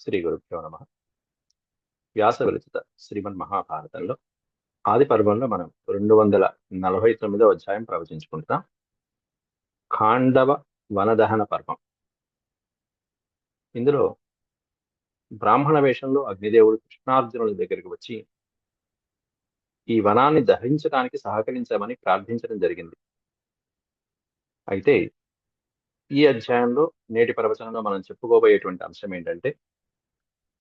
శ్రీ గురుభ్యో నమ. వ్యాస విరచిత శ్రీమన్ మహాభారతంలో ఆది పర్వంలో మనం రెండు వందల నలభై తొమ్మిదో అధ్యాయం ప్రవచించుకుంటున్నాం. ఖాండవ వనదహన పర్వం. ఇందులో బ్రాహ్మణ వేషంలో అగ్నిదేవుడు కృష్ణార్జునుల దగ్గరికి వచ్చి ఈ వనాన్ని దహించడానికి సహకరించమని ప్రార్థించడం జరిగింది. అయితే ఈ అధ్యాయంలో నేటి ప్రవచనంలో మనం చెప్పుకోబోయేటువంటి అంశం ఏంటంటే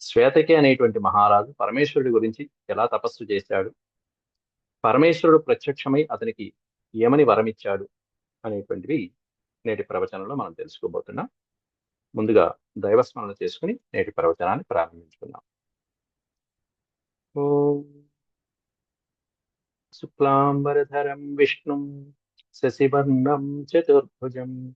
శ్వేతకి అనేటువంటి మహారాజు పరమేశ్వరుడి గురించి ఎలా తపస్సు చేశాడు? పరమేశ్వరుడు ప్రత్యక్షమై అతనికి ఏమని వరమిచ్చాడు అనేటువంటివి నేటి ప్రవచనంలో మనం తెలుసుకోబోతున్నాం. ముందుగా దైవస్మరణ చేసుకుని నేటి ప్రవచనాన్ని ప్రారంభించుకుందాం. శుక్లాంబరధరం విష్ణుం శశివర్ణం చతుర్భుజం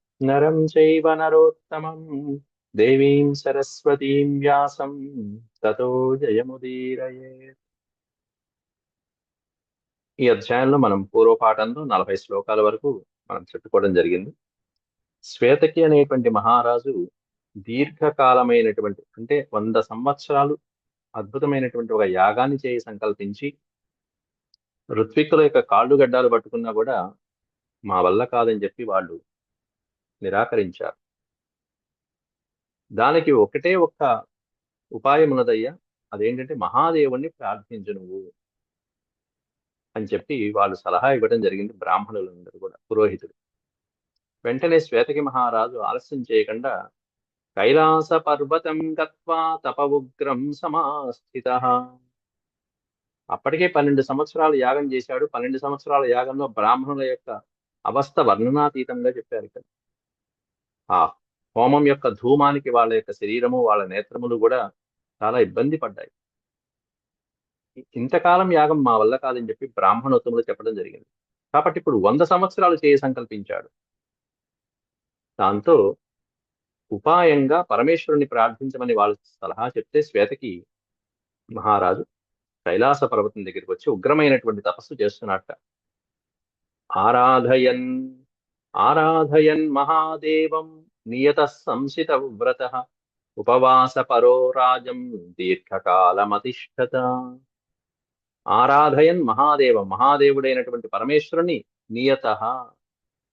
నరం చైవ నరోత్తమం దేవీం సరస్వతీం వ్యాసం తతో జయముదీరయే ఈ అధ్యాయంలో మనం పూర్వపాఠంలో నలభై శ్లోకాల వరకు మనం చెప్పుకోవడం జరిగింది. శ్వేతకి అనేటువంటి మహారాజు దీర్ఘకాలమైనటువంటి అంటే వంద సంవత్సరాలు అద్భుతమైనటువంటి ఒక యాగాన్ని చేయి సంకల్పించి ఋత్విక్కుల యొక్క కాళ్ళు గడ్డాలు పట్టుకున్నా కూడా మా వల్ల కాదని చెప్పి వాళ్ళు నిరాకరించారు. దానికి ఒకటే ఒక్క ఉపాయం ఉన్నదయ్యా అదేంటంటే మహాదేవుణ్ణి ప్రార్థించు నువ్వు అని చెప్పి వాళ్ళు సలహా ఇవ్వడం జరిగింది బ్రాహ్మణులందరూ కూడా పురోహితుడు వెంటనే శ్వేతకి మహారాజు ఆలస్యం చేయకుండా కైలాస పర్వతం గత్వా తప ఉగ్రం సమాస్థిత. అప్పటికే పన్నెండు సంవత్సరాలు యాగం చేశాడు. పన్నెండు సంవత్సరాల యాగంలో బ్రాహ్మణుల యొక్క అవస్థ వర్ణనాతీతంగా చెప్పారు ఇక్కడ. ఆ హోమం యొక్క ధూమానికి వాళ్ళ యొక్క శరీరము వాళ్ళ నేత్రములు కూడా చాలా ఇబ్బంది పడ్డాయి. ఇంతకాలం యాగం మా వల్ల కాదని చెప్పి బ్రాహ్మణోత్తములు చెప్పడం జరిగింది. కాబట్టి ఇప్పుడు వంద సంవత్సరాలు చేయ సంకల్పించాడు. దాంతో ఉపాయంగా పరమేశ్వరుని ప్రార్థించమని వాళ్ళు సలహా చెప్తే శ్వేతకి మహారాజు కైలాస పర్వతం దగ్గరికి వచ్చి ఉగ్రమైనటువంటి తపస్సు చేస్తున్నట్ట ఆరాధయన్ ఆరాధయన్ మహాదేవం నియత సంసిత వ్రత ఉపవాస పరో రాజం దీర్ఘకాలమతిష్టత. ఆరాధయన్ మహాదేవ మహాదేవుడైనటువంటి పరమేశ్వరుని నియత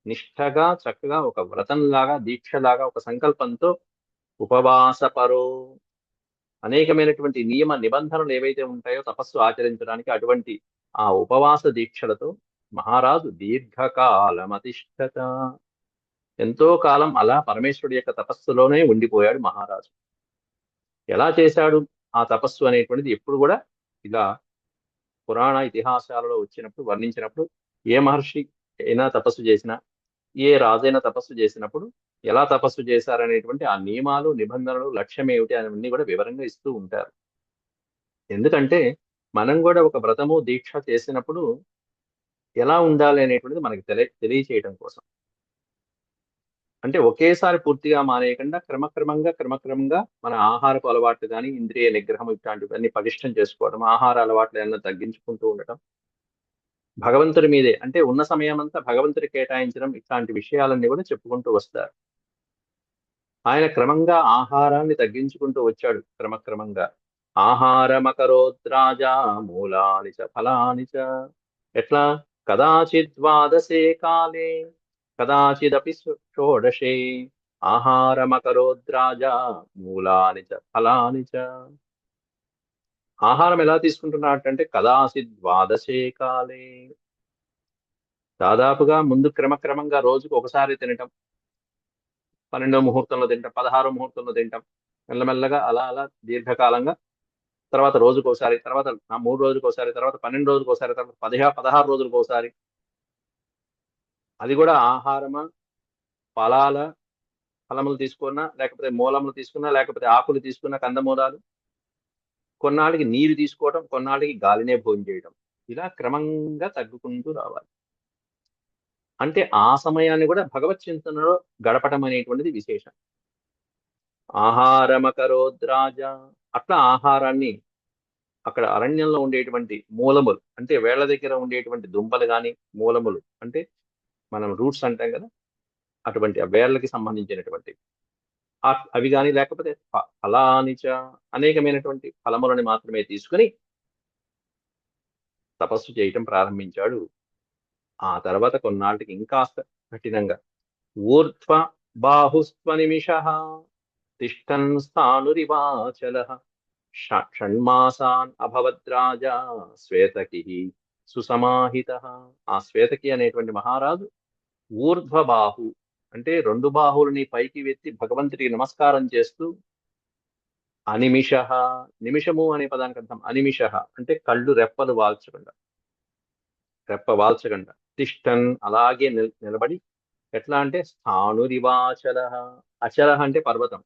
నిష్ఠగా చక్కగా ఒక వ్రతంలాగా దీక్షలాగా ఒక సంకల్పంతో ఉపవాస పరో అనేకమైనటువంటి నియమ నిబంధనలు ఏవైతే ఉంటాయో తపస్సు ఆచరించడానికి అటువంటి ఆ ఉపవాస దీక్షలతో మహారాజు దీర్ఘకాలమతిష్టత. ఎంతో కాలం అలా పరమేశ్వరుడి యొక్క తపస్సులోనే ఉండిపోయాడు మహారాజు. ఎలా చేశాడు? ఆ తపస్సు అనేటువంటిది ఎప్పుడు కూడా ఇలా పురాణ ఇతిహాసాలలో వచ్చినప్పుడు వర్ణించినప్పుడు ఏ మహర్షి అయినా తపస్సు చేసినా ఏ రాజైనా తపస్సు చేసినప్పుడు ఎలా తపస్సు చేశారనేటువంటి ఆ నియమాలు నిబంధనలు లక్ష్యం ఏమిటి అవన్నీ కూడా వివరంగా ఇస్తూ ఉంటారు. ఎందుకంటే మనం కూడా ఒక వ్రతము దీక్ష చేసినప్పుడు ఎలా ఉండాలి అనేటువంటిది మనకి తెలియ తెలియచేయడం కోసం. అంటే ఒకేసారి పూర్తిగా మానేయకుండా క్రమక్రమంగా క్రమక్రమంగా మన ఆహారపు అలవాట్లు కానీ ఇంద్రియ నిగ్రహం ఇట్లాంటివన్నీ పటిష్టం చేసుకోవడం ఆహార అలవాట్లు ఏమన్నా తగ్గించుకుంటూ ఉండటం. భగవంతుడి మీదే అంటే ఉన్న సమయం అంతా భగవంతుడి కేటాయించడం ఇట్లాంటి విషయాలన్నీ కూడా చెప్పుకుంటూ వస్తారు. ఆయన క్రమంగా ఆహారాన్ని తగ్గించుకుంటూ వచ్చాడు క్రమక్రమంగా. ఆహారమకరోద్రాజా మూలాని చ ఫలాని చ. ఎట్లా? కదాచిద్వాదశే కాలే కదాచిదపి షోడశే. ఆహారమకరోద్రాజా మూలాని చ ఫలాని చ. ఆహారం ఎలా తీసుకుంటున్నాడంటే కదాచిద్ ద్వాదశే కాలే దాదాపుగా ముందు క్రమక్రమంగా రోజుకు ఒకసారి తినటం. పన్నెండో ముహూర్తంలో తింటాం పదహారో ముహూర్తంలో తింటాం మెల్లమెల్లగా అలా అలా దీర్ఘకాలంగా తర్వాత రోజుకు ఒకసారి తర్వాత మూడు రోజులకు ఒకసారి తర్వాత పన్నెండు రోజులకు ఒకసారి తర్వాత పదిహా పదహారు రోజులకు ఒకసారి అది కూడా ఆహారమా? ఫలాల? ఫలములు తీసుకున్నా లేకపోతే మూలములు తీసుకున్నా లేకపోతే ఆకులు తీసుకున్నా కందమూలాలు? కొన్నాళ్ళకి నీరు తీసుకోవడం కొన్నాళ్ళకి గాలినే భోజనం చేయడం ఇలా క్రమంగా తగ్గుకుంటూ రావాలి. అంటే ఆ సమయాన్ని కూడా భగవత్ చింతనలో గడపడం అనేటువంటిది విశేషం. ఆహారమకరోద్రాజ అట్లా ఆహారాన్ని అక్కడ అరణ్యంలో ఉండేటువంటి మూలములు అంటే వేళ్ళ దగ్గర ఉండేటువంటి దుంపలు కానీ మూలములు అంటే మనం రూట్స్ అంటాం కదా అటువంటి ఆ వేళ్ళకి సంబంధించినటువంటి అవి కానీ లేకపోతే ఫలానిచ అనేకమైనటువంటి ఫలములని మాత్రమే తీసుకుని తపస్సు చేయటం ప్రారంభించాడు. ఆ తర్వాత కొన్నాళ్ళకి ఇంకాస్త కఠినంగా. ఊర్ధ్వ బాహుస్వ నిమిష తిష్టన్ స్థానురివాచల. ష- షణ్మాసాన్ అభవద్రాజా శ్వేతకి సుసమాహిత ఆ శ్వేతకి అనేటువంటి మహారాజు ఊర్ధ్వబాహు అంటే రెండు బాహువులని పైకి వెత్తి భగవంతుడికి నమస్కారం చేస్తూ అనిమిష నిమిషము అనే పదానికి అర్థం అనిమిష అంటే కళ్ళు రెప్పలు వాల్చకుండా. రెప్ప వాల్చకుండా. తిష్టన్ అలాగే నిలబడి ఎట్లా అంటే స్థానురివాచల. అచల అంటే పర్వతం.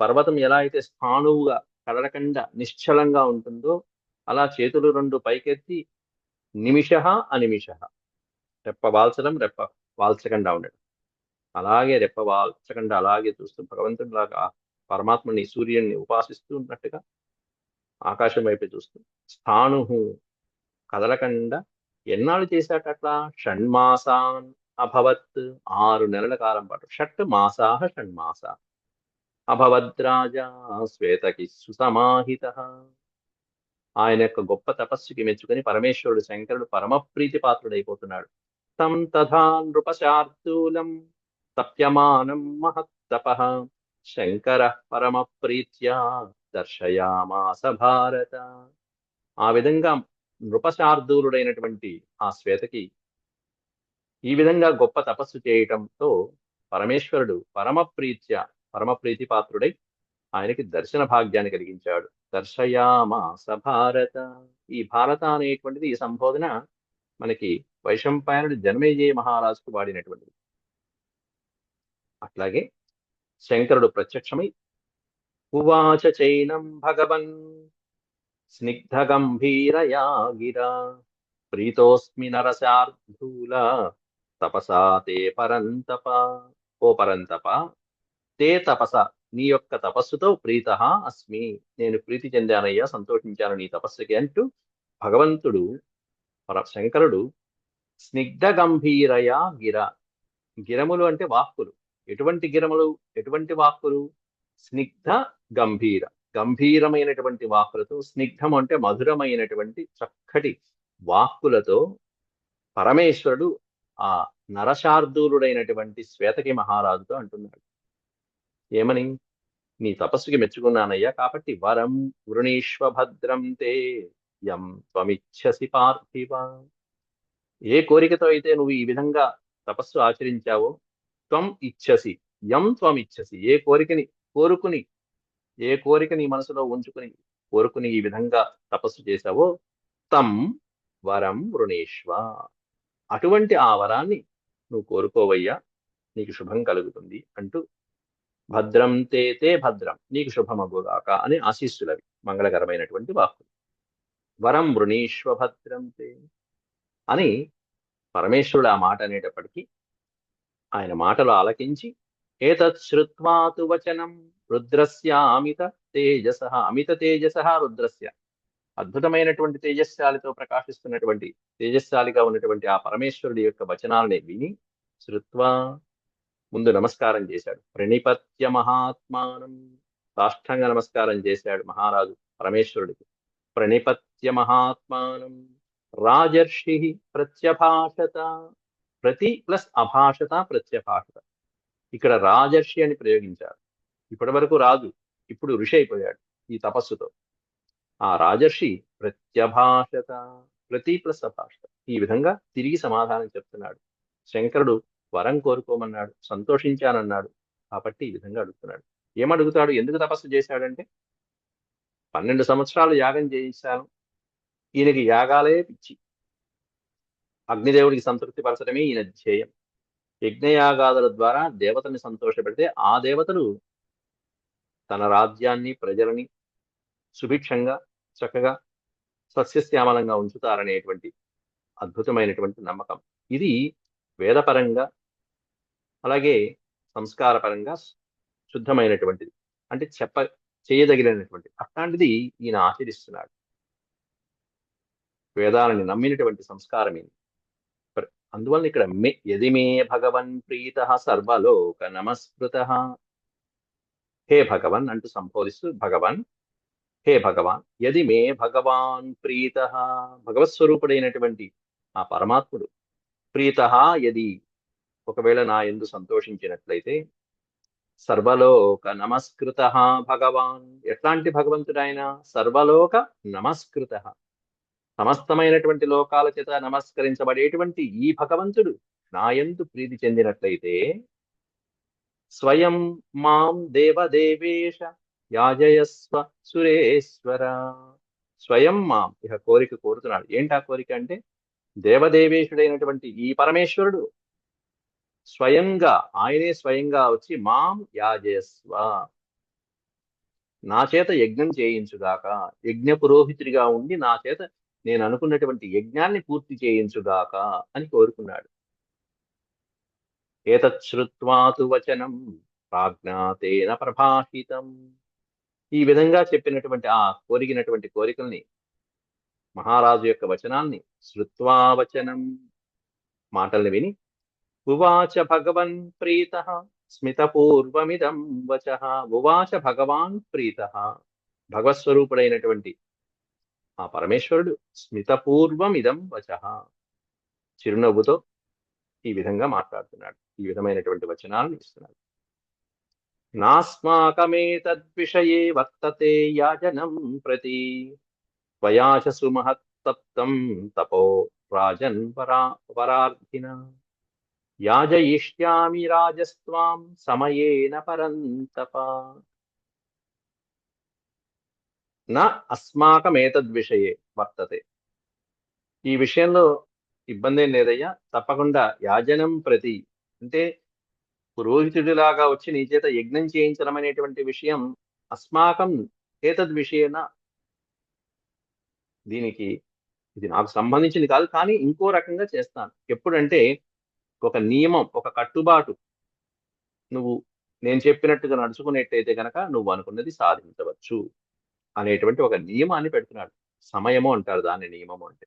పర్వతం ఎలా అయితే స్థాణువుగా కదలకుండా నిశ్చలంగా ఉంటుందో అలా చేతులు రెండు పైకెత్తి నిమిష అనిమిష రెప్ప వాల్చడం రెప్ప వాల్చకుండా ఉండడం. అలాగే రెప్ప వాల్చకుండా అలాగే చూస్తూ భగవంతుడిలాగా పరమాత్మని సూర్యుడిని ఉపాసిస్తూ ఉన్నట్టుగా ఆకాశం వైపు చూస్తూ స్థాణు కదలకుండా ఎన్నాళ్ళు చేశాట అట్లా? షణ్మాసాన్ అభవత్ ఆరు నెలల కాలం పాటు. షట్ మాసాహ షణ్మాస అభవద్రాజా శ్వేతకి సుసమాహిత. ఆయన యొక్క గొప్ప తపస్సుకి మెచ్చుకొని పరమేశ్వరుడు శంకరుడు పరమప్రీతి పాత్రుడైపోతున్నాడు. తం తథా నృపశార్దూలం తప్యమానం మహత్తప. శంకర పరమప్రీత్యా దర్శయామాస భారత. ఆ విధంగా నృపశార్దూలుడైనటువంటి ఆ శ్వేతకి ఈ విధంగా గొప్ప తపస్సు చేయటంతో పరమేశ్వరుడు పరమప్రీత్య పరమ ప్రీతి పాత్రుడై ఆయనకి దర్శన భాగ్యాన్ని కలిగించాడు. దర్శయామాస భారత ఈ భారత అనేటువంటిది ఈ సంబోధన మనకి వైశంపాయనుడు జన్మేజయ మహారాజుకు వాడినటువంటిది. అట్లాగే శంకరుడు ప్రత్యక్షమై ఉవాచ చైనం భగవన్ స్నిగ్ధ గంభీరయా గిరా ప్రీతోస్మి నరసార్థూల తపసా తే పరంతప. ఓ పరంతప తే తపస. నీ యొక్క తపస్సుతో ప్రీత అస్మి. నేను ప్రీతి చెందానయ్యా సంతోషించాను నీ తపస్సుకి అంటూ భగవంతుడు పర శంకరుడు స్నిగ్ధ గంభీరయా గిర. గిరములు అంటే వాక్కులు. ఎటువంటి గిరములు? ఎటువంటి వాక్కులు? స్నిగ్ధ గంభీర. గంభీరమైనటువంటి వాక్కులతో స్నిగ్ధం అంటే మధురమైనటువంటి చక్కటి వాక్కులతో పరమేశ్వరుడు ఆ నరశార్దూలుడైనటువంటి శ్వేతకి మహారాజుతో అంటున్నాడు. ఏమని? నీ తపస్సుకి మెచ్చుకున్నానయ్యా కాబట్టి వరం. వృణీష్వ భద్రం తే యం త్వమిచ్చసి పార్థివ. ఏ కోరికతో అయితే నువ్వు ఈ విధంగా తపస్సు ఆచరించావో త్వం ఇచ్చసి యం త్వం ఇచ్చసి ఏ కోరికని కోరుకుని ఏ కోరిక నీ మనసులో ఉంచుకుని కోరుకుని ఈ విధంగా తపస్సు చేశావో తం వరం వృణేష్వ అటువంటి ఆ వరాన్ని నువ్వు కోరుకోవయ్యా. నీకు శుభం కలుగుతుంది అంటూ భద్రం తేతే భద్రం. నీకు శుభమగుగాక అని ఆశీస్సులవి మంగళకరమైనటువంటి వాక్కులు. వరం వృణీష్వ భద్రం తే అని పరమేశ్వరుడు ఆ మాట అనేటప్పటికీ ఆయన మాటలు ఆలకించి ఏతత్ వచనం రుద్రస్య అమిత తేజస అమిత తేజస రుద్రస్య. అద్భుతమైనటువంటి తేజస్శాలితో ప్రకాశిస్తున్నటువంటి తేజస్శాలిగా ఉన్నటువంటి ఆ పరమేశ్వరుడి యొక్క వచనాలని విని శ్రుత్వా ముందు నమస్కారం చేశాడు. ప్రణిపత్య మహాత్మానం. సాష్టాంగ నమస్కారం చేశాడు మహారాజు పరమేశ్వరుడికి. ప్రణిపత్య మహాత్మానం. రాజర్షి ప్రత్యభాషత. ప్రతి ప్లస్ అభాషత ప్రత్యభాషత. ఇక్కడ రాజర్షి అని ప్రయోగించాడు ఇప్పటి వరకు రాజు ఇప్పుడు ఋషి అయిపోయాడు ఈ తపస్సుతో. ఆ రాజర్షి ప్రత్యభాషత ప్రతి ప్లస్ అభాషత. ఈ విధంగా తిరిగి సమాధానం చెప్తున్నాడు. శంకరుడు వరం కోరుకోమన్నాడు సంతోషించానన్నాడు. కాబట్టి ఈ విధంగా అడుగుతున్నాడు. ఏమడుగుతాడు ఎందుకు తపస్సు చేశాడంటే పన్నెండు సంవత్సరాలు యాగం చేయించాను. ఈయనకి యాగాలే పిచ్చి. అగ్నిదేవుడికి సంతృప్తి పరచడమే ఈయన ధ్యేయం. యజ్ఞయాగాదుల ద్వారా దేవతని సంతోషపెడితే ఆ దేవతలు తన రాజ్యాన్ని ప్రజలని సుభిక్షంగా చక్కగా సస్యశ్యామలంగా ఉంచుతారనేటువంటి అద్భుతమైనటువంటి నమ్మకం. ఇది వేదపరంగా అలాగే సంస్కారపరంగా శుద్ధమైనటువంటిది అంటే చెప్ప చేయదగినటువంటి అట్లాంటిది ఈయన ఆచరిస్తున్నాడు. వేదాలని నమ్మినటువంటి సంస్కారం ఇది అందువల్ల ఇక్కడ మే యది మే భగవన్ ప్రీత సర్వలోక నమస్కృత. హే భగవన్ అంటూ సంబోధిస్తూ భగవన్ హే భగవాన్ యది మే భగవాన్ ప్రీత. భగవత్ స్వరూపుడైనటువంటి ఆ పరమాత్ముడు ప్రీత యది ఒకవేళ నా ఎందు సంతోషించినట్లయితే సర్వలోక నమస్కృత భగవాన్. ఎట్లాంటి భగవంతుడు ఆయన సర్వలోక నమస్కృత. సమస్తమైనటువంటి లోకాల చేత నమస్కరించబడేటువంటి ఈ భగవంతుడు నాయందు ప్రీతి చెందినట్లయితే స్వయం మాం దేవదేవేశ యాజయస్వ సురేశ్వర. స్వయం మాం ఇక కోరిక కోరుతున్నాడు. ఏంటి ఆ కోరిక అంటే దేవదేవేశుడైనటువంటి ఈ పరమేశ్వరుడు స్వయంగా ఆయనే స్వయంగా వచ్చి మాం యాజేస్వ నా చేత యజ్ఞం చేయించుగాక యజ్ఞ పురోహితుడిగా ఉండి నా చేత నేను అనుకున్నటువంటి యజ్ఞాన్ని పూర్తి చేయించుగాక అని కోరుకున్నాడు. ఏతశ్రుత్వాతు వచనం ప్రాజ్ఞాతేన ప్రభాషితం. ఈ విధంగా చెప్పినటువంటి ఆ కోరిగినటువంటి కోరికల్ని మహారాజు యొక్క వచనాల్ని శృత్వా వచనం మాటల్ని విని ఉవాచ భగవన్ ప్రీత స్మితపూర్వమిదం వచ. ఉవాచ భగవాన్ ప్రీత. భగవత్స్వరూపుడైనటువంటి ఆ పరమేశ్వరుడు స్మితపూర్వమిదం వచ. చిరునవ్వుతో ఈ విధంగా మాట్లాడుతున్నాడు. ఈ విధమైనటువంటి వచనాలను ఇస్తున్నాడు. నాస్మాకమేతద్విషయే వర్తతే యాజనం ప్రతి త్వయాచ సుమహత్తప్తం తపో రాజన్ వరా వరార్థిన యాజయిష్యామి రాజస్వాం సమయేన పరంతప. నా అస్మాకమేతద్విషయే వర్తతే. ఈ విషయంలో ఇబ్బంది ఏం లేదయ్యా. తప్పకుండా యాజనం ప్రతి. అంటే పురోహితుడిలాగా వచ్చి నీ చేత యజ్ఞం చేయించడం అనేటువంటి విషయం అస్మాకం ఏతద్విషయన దీనికి ఇది నాకు సంబంధించింది కాదు కానీ ఇంకో రకంగా చేస్తాను. ఎప్పుడంటే ఒక నియమం ఒక కట్టుబాటు. నువ్వు నేను చెప్పినట్టుగా నడుచుకునేట్టయితే గనక నువ్వు అనుకున్నది సాధించవచ్చు అనేటువంటి ఒక నియమాన్ని పెడుతున్నాడు. సమయము అంటారు దాన్ని నియమము అంటే.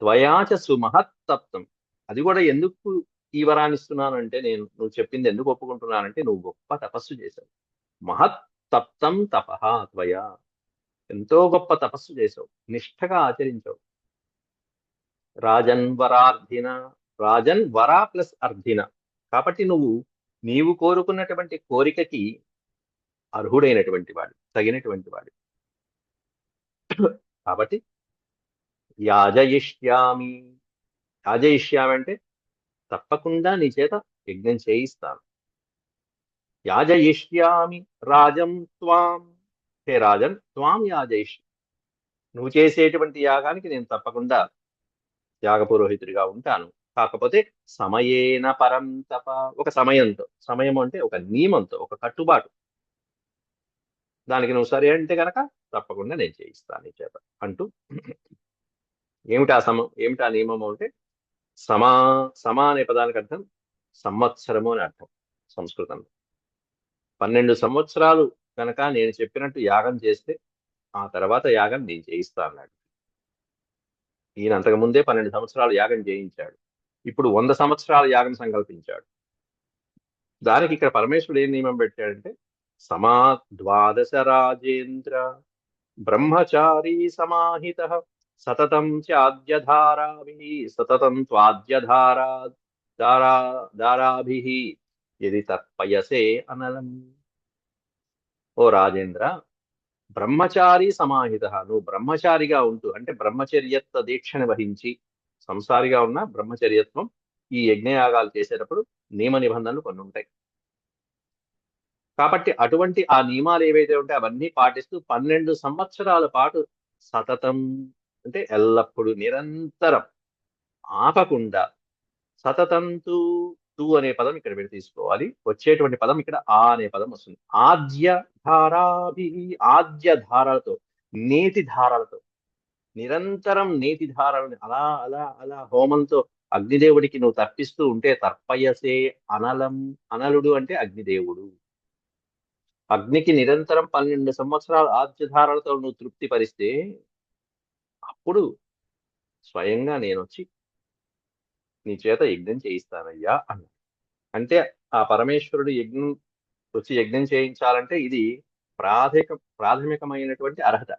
త్వయాచ సుమహత్తప్తం. అది కూడా ఎందుకు ఈ వరాన్ని ఇస్తున్నానంటే నేను నువ్వు చెప్పింది ఎందుకు ఒప్పుకుంటున్నానంటే నువ్వు గొప్ప తపస్సు చేశావు మహత్తప్తం తపహ త్వయ. ఎంతో గొప్ప తపస్సు చేసావు. నిష్ఠగా ఆచరించావు. రాజన్వరార్థిన రాజన్ వరా ప్లస్ అర్ధిన. కాబట్టి నువ్వు నీవు కోరుకున్నటువంటి కోరికకి అర్హుడైనటువంటి వాడు తగినటువంటి వాడు. కాబట్టి యాజయిష్యామి. యాజయిష్యామి అంటే తప్పకుండా నీ చేత యజ్ఞం చేయిస్తాను. యాజయిష్యామి రాజం త్వాం. హే రాజన్ త్వాం యాజయిష్. నువ్వు చేసేటువంటి యాగానికి నేను తప్పకుండా యాగ పురోహితుడిగా ఉంటాను. కాకపోతే సమయేన పరం తప. ఒక సమయంతో. సమయం అంటే ఒక నియమంతో ఒక కట్టుబాటు. దానికి నువ్వు సరే అంటే గనక తప్పకుండా నేను చేయిస్తాను నీ చేత అంటూ ఏమిటా సమ ఏమిటా నియమము అంటే సమా సమా అనే పదానికి అర్థం సంవత్సరము అని అర్థం సంస్కృతంలో. పన్నెండు సంవత్సరాలు కనుక నేను చెప్పినట్టు యాగం చేస్తే ఆ తర్వాత యాగం నేను చేయిస్తా అన్నాడు. ఈయన అంతకు ముందే పన్నెండు సంవత్సరాలు యాగం చేయించాడు. ఇప్పుడు వంద సంవత్సరాల యాగం సంకల్పించాడు. దానికి ఇక్కడ పరమేశ్వరుడు ఏం నియమం పెట్టాడంటే సమా ద్వాదశ రాజేంద్ర బ్రహ్మచారీ సమాహిత సతతం చాద్యధారాభి సతతం త్వాద్యధారా దారా దారాభి ఇది తర్పయసే అనలం. ఓ రాజేంద్ర బ్రహ్మచారి సమాహిత నువ్వు బ్రహ్మచారిగా ఉంటూ అంటే బ్రహ్మచర్యత్వ దీక్షను వహించి సంసారిగా ఉన్న బ్రహ్మచర్యత్వం ఈ యజ్ఞయాగాలు చేసేటప్పుడు నియమ నిబంధనలు కొన్ని ఉంటాయి. కాబట్టి అటువంటి ఆ నియమాలు ఏవైతే ఉంటాయో అవన్నీ పాటిస్తూ పన్నెండు సంవత్సరాల పాటు సతతం అంటే ఎల్లప్పుడూ నిరంతరం ఆపకుండా సతతంతు తు అనే పదం ఇక్కడ మీరు తీసుకోవాలి. వచ్చేటువంటి పదం ఇక్కడ ఆ అనే పదం వస్తుంది. ఆద్య ధారాభి ఆద్య ధారాలతో నేతి ధారాలతో నిరంతరం నేతి ధారలను అలా అలా అలా హోమంతో అగ్నిదేవుడికి నువ్వు తర్పిస్తూ ఉంటే తర్పయసే అనలం అనలుడు అంటే అగ్నిదేవుడు. అగ్నికి నిరంతరం పన్నెండు సంవత్సరాల ఆద్యధారలతో నువ్వు తృప్తిపరిస్తే అప్పుడు స్వయంగా నేను వచ్చి నీ చేత యజ్ఞం చేయిస్తానయ్యా అన్నాడు అంటే ఆ పరమేశ్వరుడు యజ్ఞం వచ్చి యజ్ఞం చేయించాలంటే ఇది ప్రాథమిక ప్రాథమికమైనటువంటి అర్హత.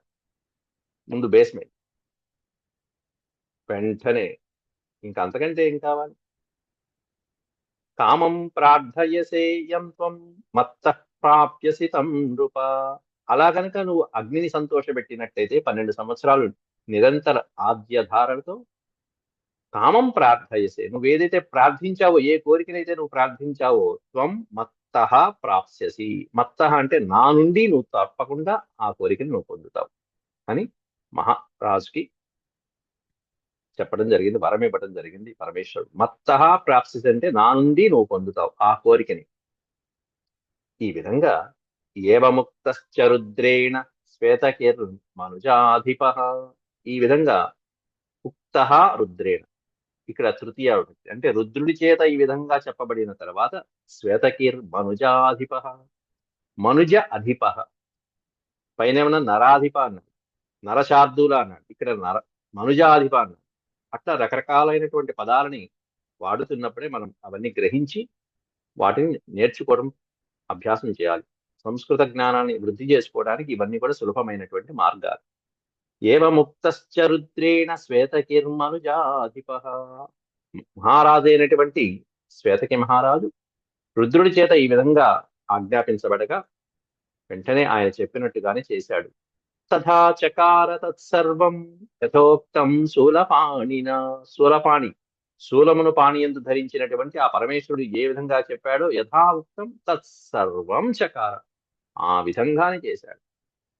ముందు బేస్మెంట్. వెంటనే ఇంకా అంతకంటే ఏం కావాలి? కామం ప్రార్థయసేయం త్వం మత్త ప్రాప్యసి తం నృప. అలా కనుక నువ్వు అగ్నిని సంతోషపెట్టినట్టయితే పన్నెండు సంవత్సరాలు నిరంతర ఆద్యధారలతో కామం ప్రార్థయసే. నువ్వు ఏదైతే ప్రార్థించావో ఏ కోరికనైతే నువ్వు ప్రార్థించావో త్వం మత్త ప్రాప్స్యసి. మత్త అంటే నా నుండి నువ్వు తప్పకుండా ఆ కోరికను నువ్వు పొందుతావు అని మహారాజుకి చెప్పడం జరిగింది వరం ఇవ్వడం జరిగింది. పరమేశ్వరుడు మత్త ప్రాప్సిస్ అంటే నా నుండి నువ్వు పొందుతావు ఆ కోరికని. ఈ విధంగా ఏవముక్తరుద్రేణ శ్వేతకిర్ మనుజాధిప. ఈ విధంగా ఉక్త రుద్రేణ. ఇక్కడ తృతీయ విభక్తి అంటే రుద్రుడి చేత ఈ విధంగా చెప్పబడిన తర్వాత శ్వేతకీర్ మనుజాధిప. మనుజ అధిప. పైన ఏమన్నా నరాధిప అన్నాడు. నరశార్దుల అన్నాడు. ఇక్కడ నర మనుజాధిప అన్నాడు. అట్లా రకరకాలైనటువంటి పదాలని వాడుతున్నప్పుడే మనం అవన్నీ గ్రహించి వాటిని నేర్చుకోవడం అభ్యాసం చేయాలి. సంస్కృత జ్ఞానాన్ని వృద్ధి చేసుకోవడానికి ఇవన్నీ కూడా సులభమైనటువంటి మార్గాలు. ఏవముక్తశ్చరుద్రేణ శ్వేతకిర్మనుజాధిప మహారాజైనటువంటి శ్వేతకి మహారాజు రుద్రుడి చేత ఈ విధంగా ఆజ్ఞాపించబడగా వెంటనే ఆయన చెప్పినట్టుగానే చేశాడు. తథా చకార తత్సర్వం యథోక్తం శూలపాణిన శూలపాణి శూలమును పాణియందు ధరించినటువంటి ఆ పరమేశ్వరుడు ఏ విధంగా చెప్పాడో యథాముక్తం తత్సర్వం చకార. ఆ విధంగానే చేశాడు.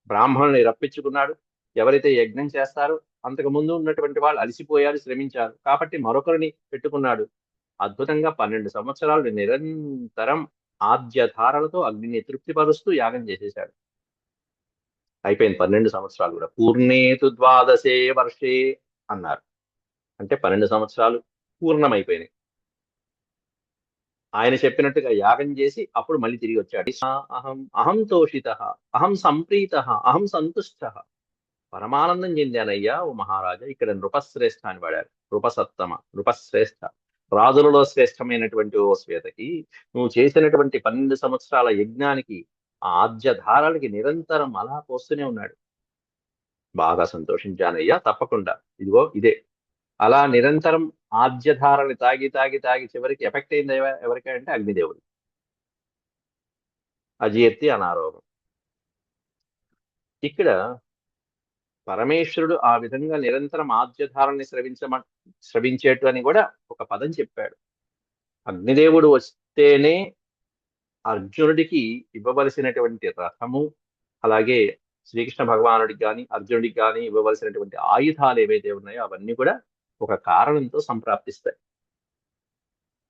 బ్రాహ్మణుని రప్పించుకున్నాడు. ఎవరైతే యజ్ఞం చేస్తారో అంతకు ముందు ఉన్నటువంటి వాళ్ళు అలసిపోయారు శ్రమించారు. కాబట్టి మరొకరిని పెట్టుకున్నాడు. అద్భుతంగా పన్నెండు సంవత్సరాలు నిరంతరం ఆద్యధారలతో అగ్నిని తృప్తిపరుస్తూ యాగం చేసేశాడు. అయిపోయింది. పన్నెండు సంవత్సరాలు కూడా. పూర్ణేతు ద్వాదశే వర్షే అన్నారు. అంటే పన్నెండు సంవత్సరాలు పూర్ణమైపోయినాయి. ఆయన చెప్పినట్టుగా యాగం చేసి అప్పుడు మళ్ళీ తిరిగి వచ్చాడు. అహం అహం తోషిత అహం సంప్రీత అహం సంతుష్ట. పరమానందం చెందానయ్యా ఓ మహారాజా ఇక్కడ నృపశ్రేష్ఠ అని వాడారు. నృపసత్తమ నృపశ్రేష్ఠ. రాజులలో శ్రేష్టమైనటువంటి ఓ శ్వేతకి నువ్వు చేసినటువంటి పన్నెండు సంవత్సరాల యజ్ఞానికి ఆద్యధారలకి నిరంతరం అలా పోస్తూనే ఉన్నాడు. బాగా సంతోషించానయ్యా తప్పకుండా. ఇదిగో ఇదే. అలా నిరంతరం ఆద్యధారని తాగి తాగి తాగి చివరికి ఎఫెక్ట్ అయింది ఎవరికంటే అగ్నిదేవుడు. అజీర్తి అనారోగం. ఇక్కడ పరమేశ్వరుడు ఆ విధంగా నిరంతరం ఆద్యధారాన్ని స్రవించమ స్రవించేటు అని కూడా ఒక పదం చెప్పాడు. అగ్నిదేవుడు వస్తేనే అర్జునుడికి ఇవ్వవలసినటువంటి రథము అలాగే శ్రీకృష్ణ భగవానుడికి కానీ అర్జునుడికి కానీ ఇవ్వవలసినటువంటి ఆయుధాలు ఏవైతే ఉన్నాయో అవన్నీ కూడా ఒక కారణంతో సంప్రాప్తిస్తాయి.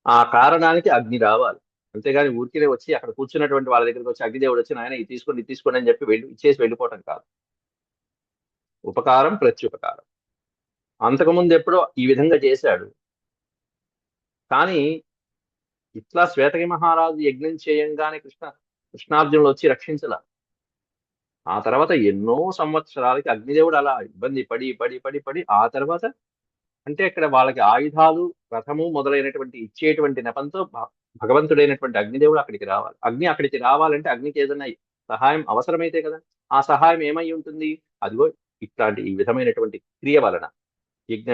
ఆ కారణానికి అగ్ని రావాలి. అంతేగాని ఊరికినే వచ్చి అక్కడ కూర్చున్నటువంటి వాళ్ళ దగ్గరికి వచ్చి అగ్నిదేవుడు వచ్చి ఆయన ఇది తీసుకోండి ఇది తీసుకోండి అని చెప్పి వెళ్ళి ఇచ్చేసి వెళ్ళిపోవటం కాదు. ఉపకారం ప్రత్యుపకారం. అంతకుముందు ఎప్పుడో ఈ విధంగా చేశాడు. కానీ ఇట్లా శ్వేతకి మహారాజు యజ్ఞం చేయంగానే కృష్ణ కృష్ణార్జునులు వచ్చి రక్షించల. ఆ తర్వాత ఎన్నో సంవత్సరాలకి అగ్నిదేవుడు అలా ఇబ్బంది పడి పడి పడి పడి ఆ తర్వాత అంటే అక్కడ వాళ్ళకి ఆయుధాలు రథము మొదలైనటువంటి ఇచ్చేటువంటి నెపంతో భగవంతుడైనటువంటి అగ్నిదేవుడు అక్కడికి రావాలి. అగ్ని అక్కడికి రావాలంటే అగ్నికి ఏదైనా సహాయం అవసరమైతే కదా ఆ సహాయం ఏమై ఉంటుంది? అదిగో ఇట్లాంటి ఈ విధమైనటువంటి క్రియ వలన యజ్ఞ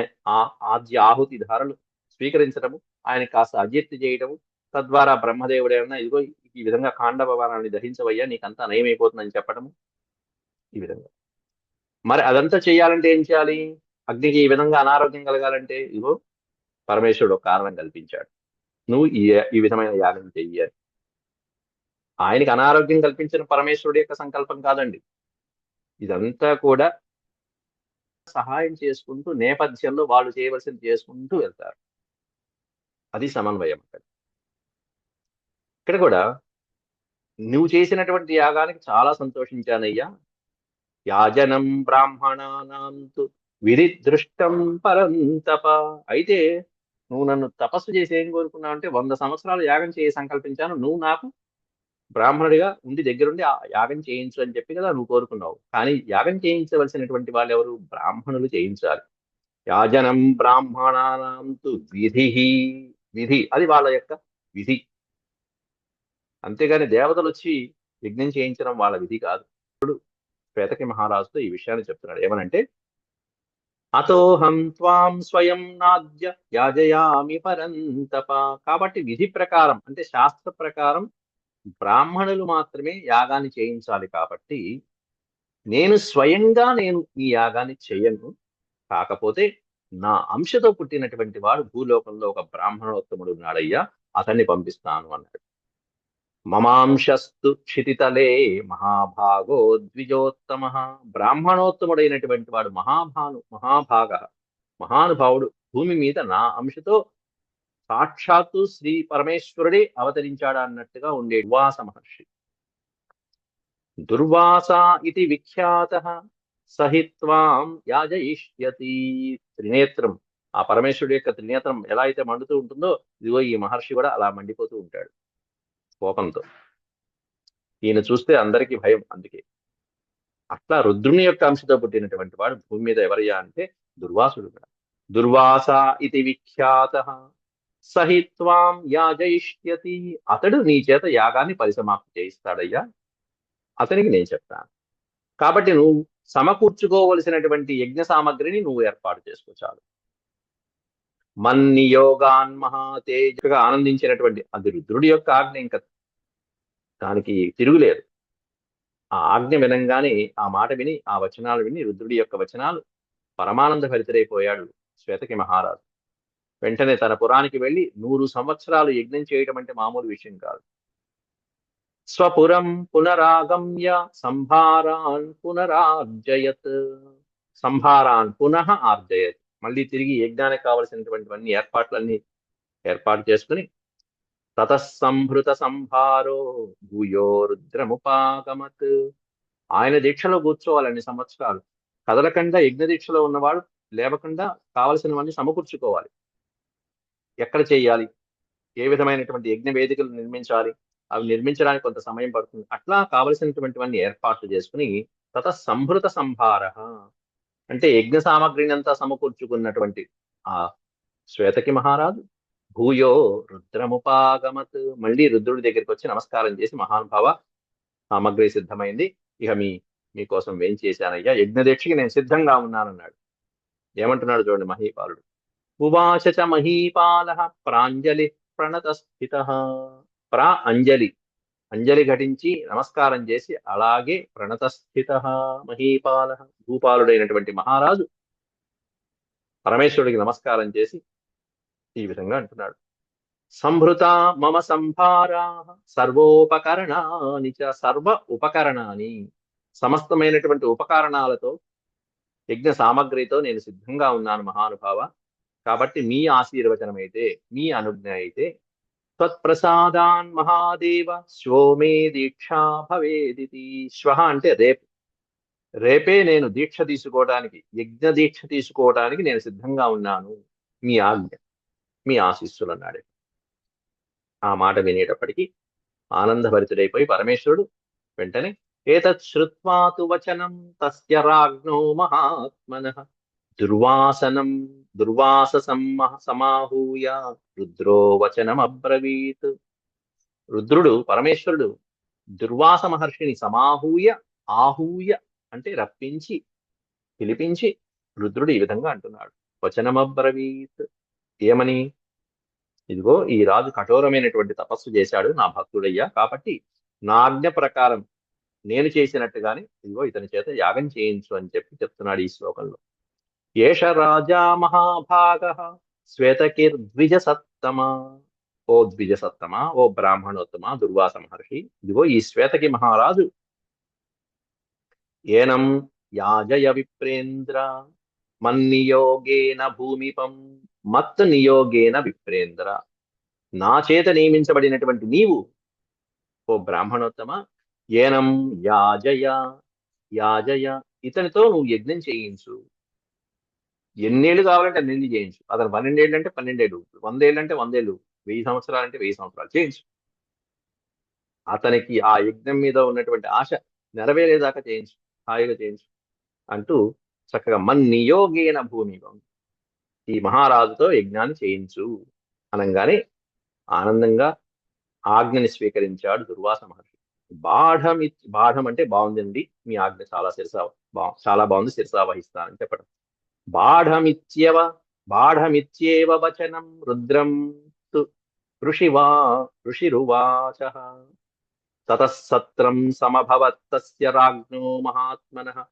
ఆద్య ఆహుతి ధారలు స్వీకరించడము ఆయన కాస్త అజీర్తి చేయడం తద్వారా బ్రహ్మదేవుడు ఏమన్నా ఇదిగో ఈ విధంగా కాండభవానాన్ని దహించవయ్యా నీకంతా నయమైపోతుందని చెప్పడము ఈ విధంగా. మరి అదంతా చేయాలంటే ఏం చేయాలి? అగ్నికి ఈ విధంగా అనారోగ్యం కలగాలంటే ఇదిగో పరమేశ్వరుడు కారణం కల్పించాడు. నువ్వు ఈ ఈ విధమైన యాగం చెయ్యాలి. ఆయనకి అనారోగ్యం కల్పించిన పరమేశ్వరుడు యొక్క సంకల్పం కాదండి. ఇదంతా కూడా సహాయం చేసుకుంటూ నేపథ్యంలో వాళ్ళు చేయవలసింది చేసుకుంటూ వెళ్తారు. అది సమన్వయం అక్కడ ఇక్కడ కూడా నువ్వు చేసినటువంటి యాగానికి చాలా సంతోషించానయ్యా. యాజనం బ్రాహ్మణానాంతు విధి దృష్టం పరంతప. అయితే నువ్వు నన్ను తపస్సు చేసి ఏం కోరుకున్నావు అంటే వంద సంవత్సరాలు యాగం చేయ సంకల్పించాను. నువ్వు నాకు బ్రాహ్మణుడిగా ఉండి దగ్గరుండి ఆ యాగం చేయించు అని చెప్పి కదా నువ్వు కోరుకున్నావు. కానీ యాగం చేయించవలసినటువంటి వాళ్ళు ఎవరు? బ్రాహ్మణులు చేయించాలి. యాజనం బ్రాహ్మణానాంతు విధి విధి. అది వాళ్ళ యొక్క విధి. అంతేగాని దేవతలు వచ్చి యజ్ఞం చేయించడం వాళ్ళ విధి కాదు. ఇప్పుడు శ్వేతకి మహారాజుతో ఈ విషయాన్ని చెప్తున్నాడు. ఏమనంటే అతోహం త్వాం స్వయం నాద్య యాజయామి పరంతప. కాబట్టి విధి ప్రకారం అంటే శాస్త్ర ప్రకారం బ్రాహ్మణులు మాత్రమే యాగాన్ని చేయించాలి కాబట్టి నేను స్వయంగా నేను ఈ యాగాన్ని చేయను. కాకపోతే నా అంశతో పుట్టినటువంటి వాడు భూలోకంలో ఒక బ్రాహ్మణోత్తముడు ఉన్నాడయ్యా అతన్ని పంపిస్తాను అన్నాడు. మమాంశస్తు క్షితితలే మహాభాగో ద్విజోత్తమ. బ్రాహ్మణోత్తముడైనటువంటి వాడు మహాభాను మహాభాగ మహానుభావుడు. భూమి మీద నా అంశతో సాక్షాత్తు శ్రీ పరమేశ్వరుడే అవతరించాడు అన్నట్టుగా ఉండే దుర్వాస మహర్షి. దుర్వాస ఇది విఖ్యాత. సహిత్వాం యాజయిష్యతి. త్రినేత్రం ఆ పరమేశ్వరుడు యొక్క త్రినేత్రం ఎలా అయితే మండుతూ ఉంటుందో ఇదిగో ఈ మహర్షి కూడా అలా మండిపోతూ ఉంటాడు కోపంతో. ఈయన చూస్తే అందరికీ భయం అందుకే. అట్లా రుద్రుని యొక్క అంశతో పుట్టినటువంటి వాడు భూమి మీద ఎవరయ్యా అంటే దుర్వాసుడు కూడా. దుర్వాస ఇది విఖ్యాత. సహిత్వాం యాజయిష్యతి. అతడు నీ చేత యాగాన్ని పరిసమాప్తి చేయిస్తాడయ్యా. అతనికి నేను చెప్తాను. కాబట్టి నువ్వు సమకూర్చుకోవలసినటువంటి యజ్ఞ సామగ్రిని నువ్వు ఏర్పాటు చేసుకో చాలు. మన్నియోగాన్ మహాతేజగా ఆనందించినటువంటి అది రుద్రుడి యొక్క ఆజ్ఞ ఇంకా దానికి తిరుగులేదు. ఆ ఆజ్ఞ వినంగానే ఆ మాట విని ఆ వచనాలు విని రుద్రుడి యొక్క వచనాలు పరమానంద భరితుడైపోయాడు శ్వేతకి మహారాజు. వెంటనే తన పురానికి వెళ్ళి నూరు సంవత్సరాలు యజ్ఞం చేయడం అంటే మామూలు విషయం కాదు. స్వపురం పునరాగమ్య సంభారాన్ పునరార్జయత్ సంభారాన్ పునః ఆర్జయత్ మళ్ళీ తిరిగి యజ్ఞానికి కావలసినటువంటివన్నీ ఏర్పాట్లన్నీ ఏర్పాటు చేసుకుని తతస్సంభృత సంభారో భూయోరుద్రముపాగమత్. ఆయన దీక్షలో కూర్చోవాలని సంవత్సరాలు. కదలకుండా యజ్ఞ దీక్షలో ఉన్నవాడు లేవకుండా కావలసినవన్నీ సమకూర్చుకోవాలి. ఎక్కడ చేయాలి? ఏ విధమైనటువంటి యజ్ఞ వేదికలు నిర్మించాలి? అవి నిర్మించడానికి కొంత సమయం పడుతుంది. అట్లా కావలసినటువంటివన్నీ ఏర్పాట్లు చేసుకుని తత సంభృత సంభార అంటే యజ్ఞ సామగ్రిని అంతా సమకూర్చుకున్నటువంటి ఆ శ్వేతకి మహారాజు భూయో రుద్రముపాగమత్ మళ్ళీ రుద్రుడి దగ్గరికి వచ్చి నమస్కారం చేసి మహానుభావ సామగ్రి సిద్ధమైంది. ఇక మీ మీకోసం వేం చేశానయ్యా? యజ్ఞదీక్షకి నేను సిద్ధంగా ఉన్నానన్నాడు. ఏమంటున్నాడు చూడండి మహీపాలుడు. ఉవాచ మహీపాల ప్రాంజలి ప్రణతస్థిత ప్రా అంజలి. అంజలి ఘటించి నమస్కారం చేసి అలాగే ప్రణతస్థిత మహీపాల భూపాలుడైనటువంటి మహారాజు పరమేశ్వరుడికి నమస్కారం చేసి ఈ విధంగా అంటున్నాడు. సంభృత మమ సంభారా సర్వోపకరణాని చ సర్వ ఉపకరణాని. సమస్తమైనటువంటి ఉపకరణాలతో యజ్ఞ సామగ్రితో నేను సిద్ధంగా ఉన్నాను మహానుభావ. కాబట్టి మీ ఆశీర్వచనం అయితే మీ అనుజ్ఞ అయితే త్వత్ప్రసాదాన్ మహాదేవ శ్వోమే దీక్షా భవేదితి. శ్వ అంటే రేపు. రేపే నేను దీక్ష తీసుకోవడానికి యజ్ఞ దీక్ష తీసుకోవడానికి నేను సిద్ధంగా ఉన్నాను. మీ ఆజ్ఞ మీ ఆశీస్సులు అన్నాడు. ఆ మాట వినేటప్పటికీ ఆనందభరితుడైపోయి పరమేశ్వరుడు వెంటనే ఏతత్ శ్రుత్వాతు వచనం తస్య రాజ్ఞో మహాత్మన. దుర్వాసనం దుర్వాస సమాహూయ రుద్రో వచనం అబ్రవీత్. రుద్రుడు పరమేశ్వరుడు దుర్వాస మహర్షిని సమాహూయ ఆహూయ అంటే రప్పించి పిలిపించి రుద్రుడు ఈ విధంగా అంటున్నాడు. వచనమబ్రవీత్ ఏమని? ఇదిగో ఈ రాజు కఠోరమైనటువంటి తపస్సు చేశాడు నా భక్తుడయ్యా కాబట్టి నా ఆజ్ఞ ప్రకారం నేను చేసినట్టుగానే ఇదిగో ఇతని చేత యాగం చేయించు అని చెప్పి చెప్తున్నాడు ఈ శ్లోకంలో. ఏష రాజా మహాభాగ శ్వేతకిర్ద్విజ సత్తమ ఓ ద్విజ సత్తమ ఓ బ్రాహ్మణోత్తమ దుర్వాస మహర్షి. ఇదిగో ఈ శ్వేతకి మహారాజు. ఏనం యాజయ విప్రేంద్ర మన్నియోగేన భూమిపం మత్ నియోగేన విప్రేంద్ర. నా చేత నియమించబడినటువంటి నీవు ఓ బ్రాహ్మణోత్తమ ఏనం యాజయ యాజయ ఇతనితో నువ్వు యజ్ఞం చేయించు. ఎన్నేళ్ళు కావాలంటే అన్ని చేయించు. అతను పన్నెండేళ్ళు అంటే పన్నెండేళ్ళు వందేళ్ళు అంటే వందేళ్ళు వెయ్యి సంవత్సరాలు అంటే వెయ్యి సంవత్సరాలు చేయించు. అతనికి ఆ యజ్ఞం మీద ఉన్నటువంటి ఆశ నెరవేరేదాకా చేయించు హాయిగా చేయించు అంటూ చక్కగా మన్ నియోగేన భూమి ఈ మహారాజుతో యజ్ఞాన్ని చేయించు అనగానే ఆనందంగా ఆజ్ఞని స్వీకరించాడు దుర్వాస మహర్షి. బాఢం బాఢం అంటే బాగుందండి మీ ఆజ్ఞ చాలా శిరసా బా చాలా బాగుంది శిరసా వహిస్తానని చెప్పడం. బాఢమిత్యవ బాఢమిత్యేవ వచనం రుద్రం ఋషివా ఋషిరువాచ. తతసత్రం సమభవత్తస్య రాజ్ఞో మహాత్మనః.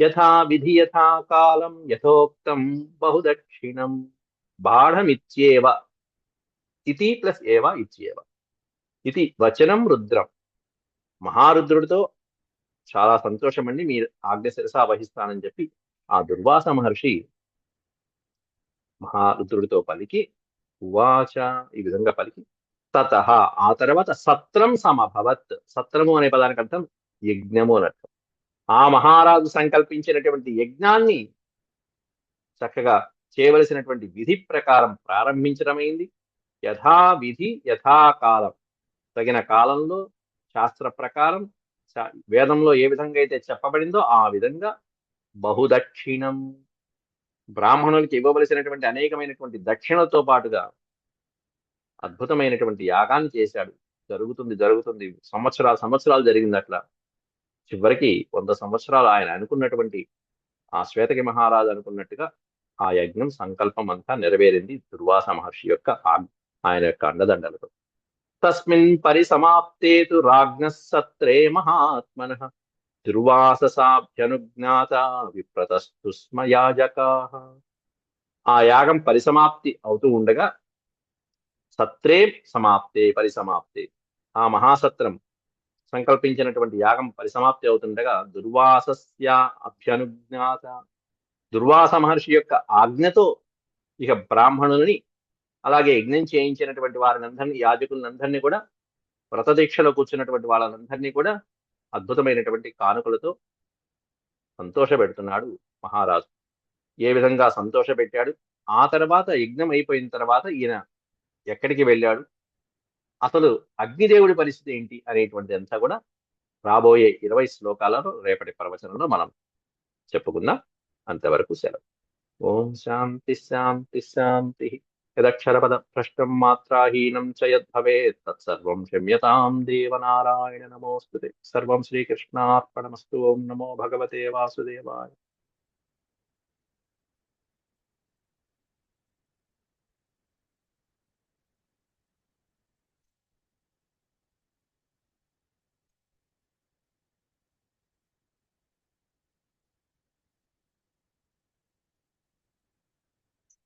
యథా విధి యథా కాలం యథోక్తం బహుదక్షిణం. బాఢమిత్యేవ ఇతి ప్లస్ ఏవ ఇత్యేవ. ఇది వచనం రుద్రం. మహారుద్రుడితో చాలా సంతోషం అండి మీరు ఆజ్ఞ శిరసా వహిస్తానని చెప్పి ఆ దుర్వాస మహర్షి మహారుద్రుడితో పలికి ఉవాచ ఈ విధంగా పలికి తత ఆ తర్వాత సత్రం సమభవత్ సత్రము అనే పదానికి అర్థం యజ్ఞము అని అర్థం. ఆ మహారాజు సంకల్పించినటువంటి యజ్ఞాన్ని చక్కగా చేయవలసినటువంటి విధి ప్రకారం ప్రారంభించడమైంది యథా విధి యథాకాలం తగిన కాలంలో శాస్త్ర ప్రకారం వేదంలో ఏ విధంగా అయితే చెప్పబడిందో ఆ విధంగా బహుదక్షిణం. బ్రాహ్మణులకి ఇవ్వవలసినటువంటి అనేకమైనటువంటి దక్షిణలతో పాటుగా అద్భుతమైనటువంటి యాగాన్ని చేశాడు. జరుగుతుంది జరుగుతుంది. సంవత్సరాలు సంవత్సరాలు జరిగింది అట్లా చివరికి వంద సంవత్సరాలు ఆయన అనుకున్నటువంటి ఆ శ్వేతకి మహారాజు అనుకున్నట్టుగా ఆ యజ్ఞం సంకల్పం అంతా నెరవేరింది దుర్వాస మహర్షి యొక్క ఆయన యొక్క అండదండలతో. తస్మిన్ పరిసమాప్తే రాజ్ఞ సత్రే మహాత్మన. దుర్వాససాభ్యనుజ్ఞాత విప్రతస్తు స్మ యాజకా. ఆ యాగం పరిసమాప్తి అవుతూ ఉండగా సత్రే సమాప్తే పరిసమాప్తే. ఆ మహాసత్రం సంకల్పించినటువంటి యాగం పరిసమాప్తి అవుతుండగా దుర్వాసస్య అభ్యనుజ్ఞాత. దుర్వాస మహర్షి యొక్క ఆజ్ఞతో ఇక బ్రాహ్మణుని అలాగే యజ్ఞం చేయించినటువంటి వారినందరినీ యాజకులందరినీ కూడా వ్రతదీక్షలో కూర్చున్నటువంటి వాళ్ళందరినీ కూడా అద్భుతమైనటువంటి కానుకలతో సంతోషపెడుతున్నాడు మహారాజు. ఏ విధంగా సంతోషపెట్టాడు? ఆ తర్వాత యజ్ఞం అయిపోయిన తర్వాత ఈయన ఎక్కడికి వెళ్ళాడు? అసలు అగ్నిదేవుడి పరిస్థితి ఏంటి అనేటువంటిది అంతా కూడా రాబోయే ఇరవై శ్లోకాలలో రేపటి ప్రవచనంలో మనం చెప్పుకుందాం. అంతవరకు సెలవు. ఓం శాంతి శాంతి శాంతి. यदक्षरपदभ्रष्टम् मात्राहीनम् च यद्भवेत् तत्सर्वं क्षम्यताम् देवनारायण नमोऽस्तु ते। सर्वम् श्रीकृष्णार्पणमस्तु ॐ नमो भगवते वासुदेवाय।